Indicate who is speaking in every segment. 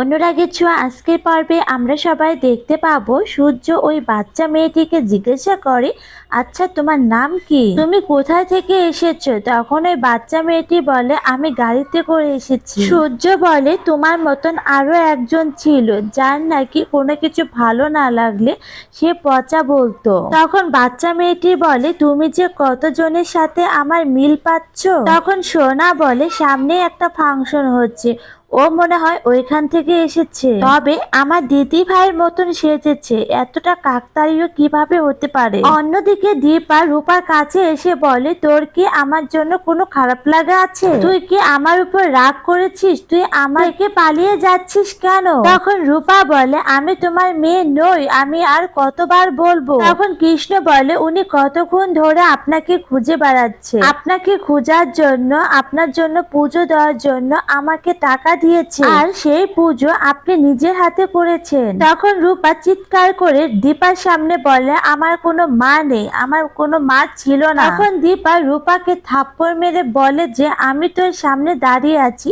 Speaker 1: অনুরাগের ছোঁয়া আজকের পর্বে আমরা সবাই দেখতে পাবো। সূর্য ওই বাচ্চা মেয়েটিকে জিজ্ঞাসা করে আচ্ছা তোমার নাম কি? তুমি কোথায় থেকে এসেছ? তখন ওই বাচ্চা মেয়েটি বলে, আমি গাড়িতে করে এসেছি। সূর্য বলে, তোমার মতন আরও একজন ছিল, যার নাকি কোনো কিছু ভালো না লাগলে সে পচা বলতো। তখন বাচ্চা মেয়েটি বলে, তুমি যে কতজনের সাথে আমার মিল পাচ্ছ? তখন সোনা বলে সামনে একটা ফাংশন হচ্ছে। ও মনে হয় ওইখান থেকে এসেছে। তবে আমার দিদি ভাইয়ের মতন সেজেছে, এতটা কাকতালীয় কীভাবে হতে পারে? অন্যদিকে দীপা রূপার কাছে এসে বলে, তোর কি আমার জন্য কোনো খারাপ লাগা আছে? তুই কি আমার উপর রাগ করেছিস? তুই আমাকে পালিয়ে যাচ্ছিস কেন? তখন রূপা বলে, আমি তোমার মেয়ে নই, আমি আর কতবার বলব? তখন কৃষ্ণ বলে, উনি কতক্ষণ ধরে আপনাকে খুঁজে বেড়াচ্ছে? আপনাকে খোঁজার জন্য, আপনার জন্য পুজো দেওয়ার জন্য আমাকে টাকা দিয়েছে। আর সেই পুজো আপনি নিজের হাতে করেছেন। তখন রূপা চিৎকার করে দীপার সামনে বলে, আমার কোনো মা নেই, আমার কোনো মা ছিল না। তখন দীপা রূপাকে থাপ্পড় মেরে বলে যে, আমি তোর সামনে দাঁড়িয়ে আছি,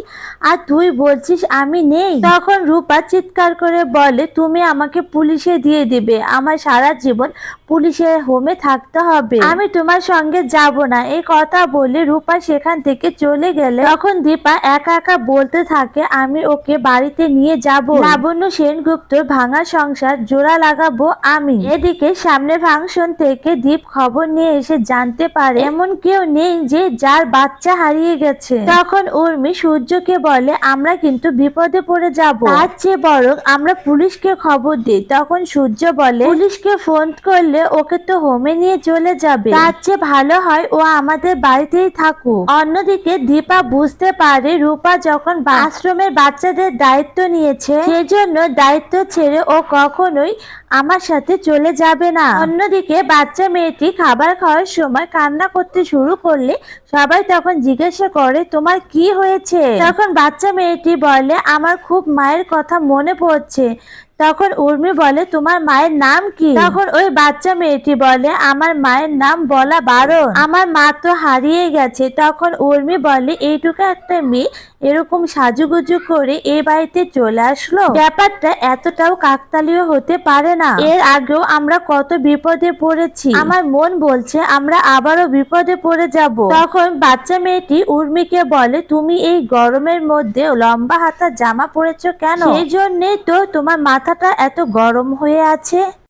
Speaker 1: আর তুই বলছিস আমি নেই। তখন রূপা চিৎকার করে বলে, তুমি আমাকে পুলিশে দিয়ে দিবে, আমার সারা জীবন পুলিশের হোমে থাকতে হবে। আমি তোমার সঙ্গে যাব না। এই কথা বলে রূপা সেখান থেকে চলে গেলে, তখন দীপা একা একা বলতে থাকে আমি ওকে বাড়িতে নিয়ে যাব। লাবণ্য সেনগুপ্তর ভাঙা সংসার জোড়া লাগাবো আমি। এদিকে সামনে ফাংশন থেকে দীপ খবর নিয়ে এসে জানতে পারে, এমন কেউ নেই যে যার বাচ্চা হারিয়ে গেছে। তখন উর্মি সূর্যকে বলে, আমরা কিন্তু বিপদে পড়ে যাব। তার চেয়ে বরং আমরা পুলিশকে খবর দিই। তখন সূর্য বলে, পুলিশকে ফোন করলে ওকে তো হোমে নিয়ে চলে যাবে। তার চেয়ে ভালো হয় ও আমাদের বাড়িতেই থাকুক। অন্যদিকে দীপা বুঝতে পারে, রূপা যখন বা- আশ্রমের বাচ্চাদের দায়িত্ব নিয়েছে। সেজন্য দায়িত্ব ছেড়ে ও কখনোই আমার সাথে চলে যাবে না। অন্যদিকে বাচ্চা মেয়েটি খাবার খাওয়ার সময় কান্না করতে শুরু করলে সবাই তখন জিজ্ঞাসা করে, তোমার কি হয়েছে? তখন বাচ্চা মেয়েটি বলে, আমার খুব মায়ের কথা মনে পড়ছে। তখন উর্মি বলে, তোমার মায়ের নাম কি? তখন ওই বাচ্চা মেয়েটি বলে, আমার মায়ের নাম বলা বারণ। আমার মা তো হারিয়ে গেছে। তখন উর্মি বলে, এইটুকু একটা মেয়ে এরকম সাজুগুজু করে এই বাড়িতে চলে আসলো? ব্যাপারটা এতটাও কাকতালীয় হতে পারে না। এর আগেও আমরা কত বিপদে পড়েছি। আমার মন বলছে, আমরা আবারও বিপদে পড়ে যাব। তখন বাচ্চা মেয়েটি উর্মিকে বলে, তুমি এই গরমের মধ্যে লম্বা হাতা জামা পরেছো কেন? সেই জন্যে তো তোমার মাথাটা এত গরম হয়ে আছে।